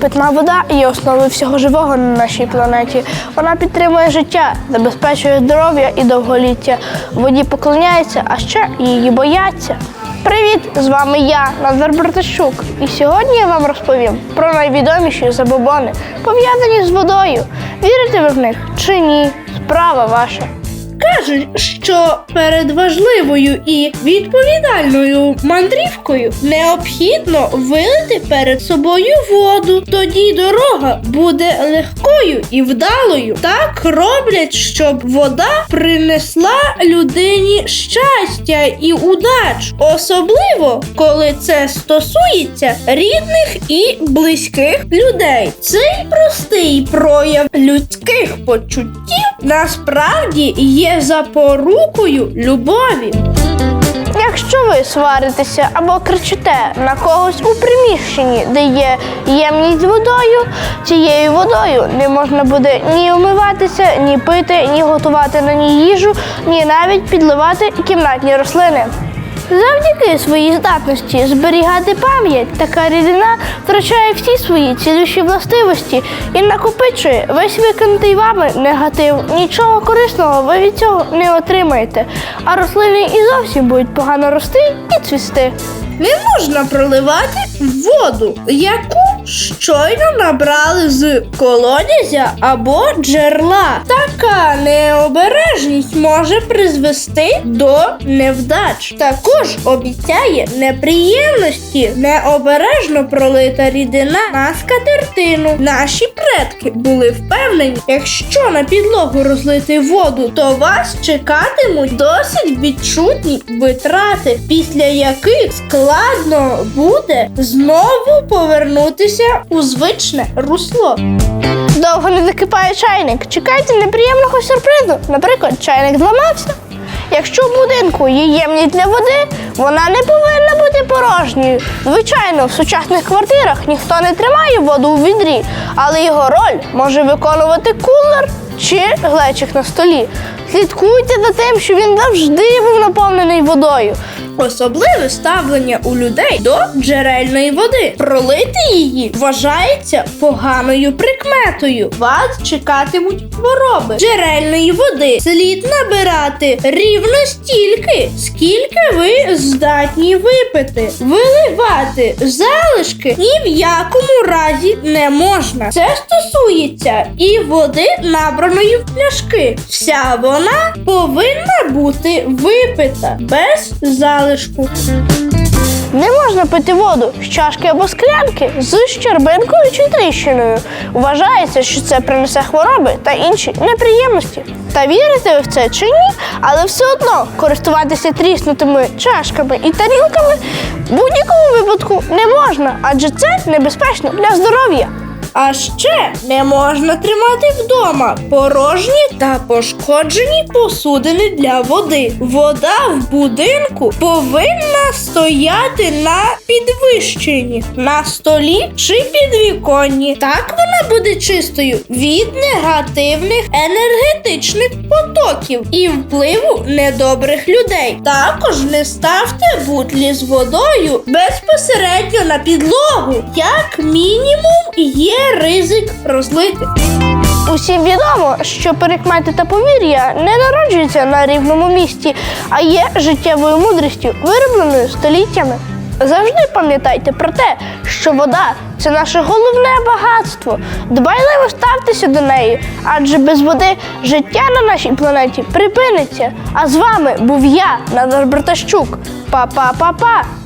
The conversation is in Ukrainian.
Питна вода є основою всього живого на нашій планеті. Вона підтримує життя, забезпечує здоров'я і довголіття. Воді поклоняється, а ще її бояться. Привіт! З вами я, Назар Братащук. І сьогодні я вам розповім про найвідоміші забобони, пов'язані з водою. Вірите ви в них чи ні? Справа ваша. Кажуть, що перед важливою і відповідальною мандрівкою необхідно вилити перед собою воду. Тоді дорога буде легкою і вдалою. Так роблять, щоб вода принесла людині щастя і удач, особливо коли це стосується рідних і близьких людей. Цей простий прояв людських почуттів насправді є запорукою любові. Якщо ви сваритеся або кричите на когось у приміщенні, де є ємність з водою, цією водою не можна буде ні умиватися, ні пити, ні готувати на ній їжу, ні навіть підливати кімнатні рослини. Завдяки своїй здатності зберігати пам'ять, така рідина втрачає всі свої цілющі властивості і накопичує весь викинутий вами негатив. Нічого корисного ви від цього не отримаєте, а рослини і зовсім будуть погано рости і цвісти. Не можна проливати воду, яку щойно набрали з колодязя або джерела. Така необережність може призвести до невдач. Також обіцяє неприємності. Необережно пролита рідина на скатертину. Наші предки були впевнені, якщо на підлогу розлити воду, то вас чекатимуть досить відчутні витрати, після яких складно буде знову повернутися у звичне русло. Довго не закипає чайник. Чекайте неприємного сюрпризу. Наприклад, чайник зламався. Якщо в будинку є ємність для води, вона не повинна бути порожньою. Звичайно, в сучасних квартирах ніхто не тримає воду у відрі, але його роль може виконувати кулер чи глечик на столі. Слідкуйте за тим, що він завжди був наповнений водою. Особливе ставлення у людей до джерельної води. Пролити її вважається поганою прикметою. Вас чекатимуть хвороби. Джерельної води слід набирати рівно стільки, скільки ви здатні випити. Виливати залишки ні в якому разі не можна. Це стосується і води, набраної в пляшки. Вся вона повинна бути випита без залишку. Не можна пити воду з чашки або склянки з щербинкою чи тріщиною. Вважається, що це принесе хвороби та інші неприємності. Та вірите ви в це чи ні, але все одно користуватися тріснутими чашками і тарілками в будь-якому випадку не можна, адже це небезпечно для здоров'я. А ще не можна тримати вдома порожні та пошкоджені посудини для води. Вода в будинку повинна стояти на підвищенні, на столі чи підвіконні. Так вона буде чистою від негативних енергетичних потоків і впливу недобрих людей. Також не ставте бутлі з водою безпосередньо на підлогу. Як мінімум є ризик розлити. Усім відомо, що перекмети та повір'я не народжуються на рівному місці, а є життєвою мудрістю, виробленою століттями. Завжди пам'ятайте про те, що вода це наше головне багатство. Дбайливо ставтеся до неї, адже без води життя на нашій планеті припиниться. А з вами був я, Назар Братащук. Па-па-па-па!